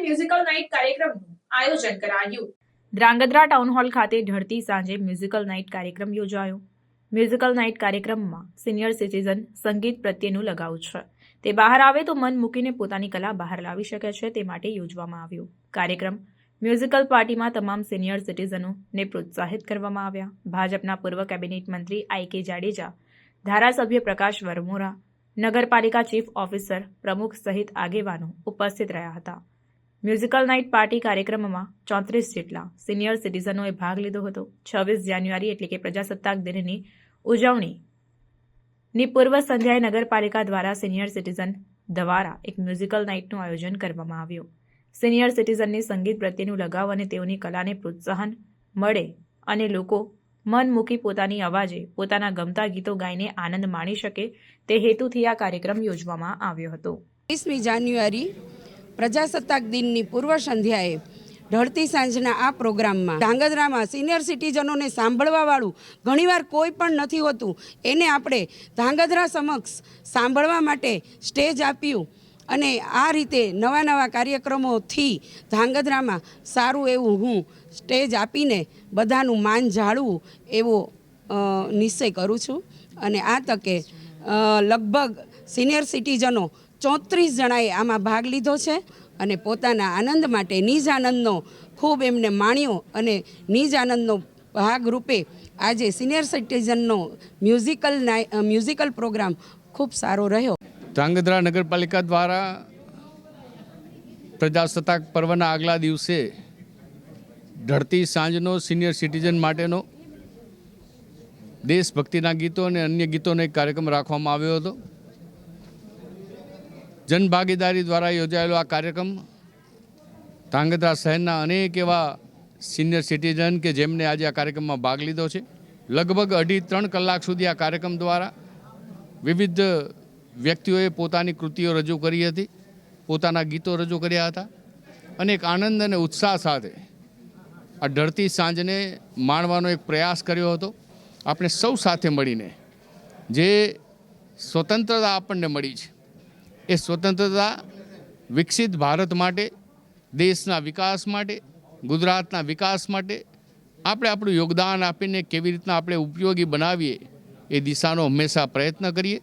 Musical night કાર્યક્રમનું આયોજન કરાયું. ધ્રાંગધ્રા ટાઉન હોલ ખાતે ઢળતી સાંજે મ્યુઝિકલ નાઇટ કાર્યક્રમ યોજાયો. મ્યુઝિકલ નાઇટ કાર્યક્રમમાં સિનિયર સિટીઝન સંગીત પ્રત્યેનું લગાવ છે. તે બહાર આવે તો મન મૂકીને પોતાની કલા બહાર લાવી શકે છે તે માટે યોજવામાં આવ્યો. કાર્યક્રમ મ્યુઝિકલ પાર્ટીમાં તમામ સિનિયર સિટીઝનોને પ્રોત્સાહિત કરવામાં આવ્યા. ભાજપના પૂર્વ કેબિનેટ મંત્રી આઈ કે જાડેજા, ધારાસભ્ય પ્રકાશ વરમોરા, નગરપાલિકા ચીફ ઓફિસર પ્રમુખ સહિત આગેવાનો ઉપસ્થિત રહ્યા હતા. મ્યુઝિકલ નાઇટ પાર્ટી કાર્યક્રમમાં ચોત્રીસ જેટલા સિનિયર સિટીઝનોએ ભાગ લીધો હતો. છવ્વીસ જાન્યુઆરી એટલે કે પ્રજાસત્તાક દિનની ઉજવણી ની પૂર્વ સંધ્યાએ નગરપાલિકા દ્વારા સિનિયર સિટીઝન દ્વારા એક મ્યુઝિકલ નાઇટનું આયોજન કરવામાં આવ્યું. સિનિયર સિટીઝનની સંગીત પ્રત્યેનું લગાવ અને તેઓની કલાને પ્રોત્સાહન મળે અને લોકો મન મૂકી પોતાની અવાજે પોતાના ગમતા ગીતો ગાઈને આનંદ માણી શકે તે હેતુથી આ કાર્યક્રમ યોજવામાં આવ્યો હતો. વીસમી જાન્યુઆરી પ્રજાસત્તાક દિનની પૂર્વ સંધ્યાએ ઢળતી સાંજના આ પ્રોગ્રામમાં ધાંગધ્રામાં સિનિયર સિટીઝનોને સાંભળવાવાળું ઘણીવાર કોઈ પણ નથી હોતું. એને આપણે ધાંગધ્રા સમક્ષ સાંભળવા માટે સ્ટેજ આપ્યું અને આ રીતે નવા નવા કાર્યક્રમોથી ધાંગધ્રામાં સારું એવું હું સ્ટેજ આપીને બધાનું માન જાળવું એવો નિશ્ચય કરું છું. અને આ તકે લગભગ સિનિયર સિટીઝનો ચોત્રીસ જણાએ આમાં ભાગ લીધો છે અને પોતાના આનંદ માટે નિજ આનંદનો ખૂબ એમને માણ્યો અને નિજ આનંદનો ભાગરૂપે આજે સિનિયર સિટીઝનનો મ્યુઝિકલ મ્યુઝિકલ પ્રોગ્રામ ખૂબ સારો રહ્યો. ધ્રાંગધ્રા નગરપાલિકા દ્વારા પ્રજાસત્તાક પર્વના આગલા દિવસે ઢળતી સાંજનો સિનિયર સિટીઝન માટેનો દેશભક્તિના ગીતો અને અન્ય ગીતોનો એક કાર્યક્રમ રાખવામાં આવ્યો હતો. જનભાગીદારી દ્વારા યોજાયેલો આ કાર્યક્રમ ધ્રાંગધ્રા શહેરના અનેક એવા સિનિયર સિટીઝન કે જેમને આજે આ કાર્યક્રમમાં ભાગ લીધો છે. લગભગ અઢી ત્રણ કલાક સુધી આ કાર્યક્રમ દ્વારા વિવિધ વ્યક્તિઓએ પોતાની કૃતિઓ રજૂ કરી હતી, પોતાના ગીતો રજૂ કર્યા હતા અને એક આનંદ અને ઉત્સાહ સાથે આ ઢળતી સાંજને માણવાનો એક પ્રયાસ કર્યો હતો. આપણે સૌ સાથે મળીને જે સ્વતંત્રતા આપણને મળી છે એ સ્વતંત્રતા વિકસિત ભારત માટે, દેશના વિકાસ માટે, ગુજરાતના વિકાસ માટે આપણે આપણું યોગદાન આપીને કેવી રીતના આપણે ઉપયોગી બનાવીએ એ દિશાનો હંમેશા પ્રયત્ન કરીએ.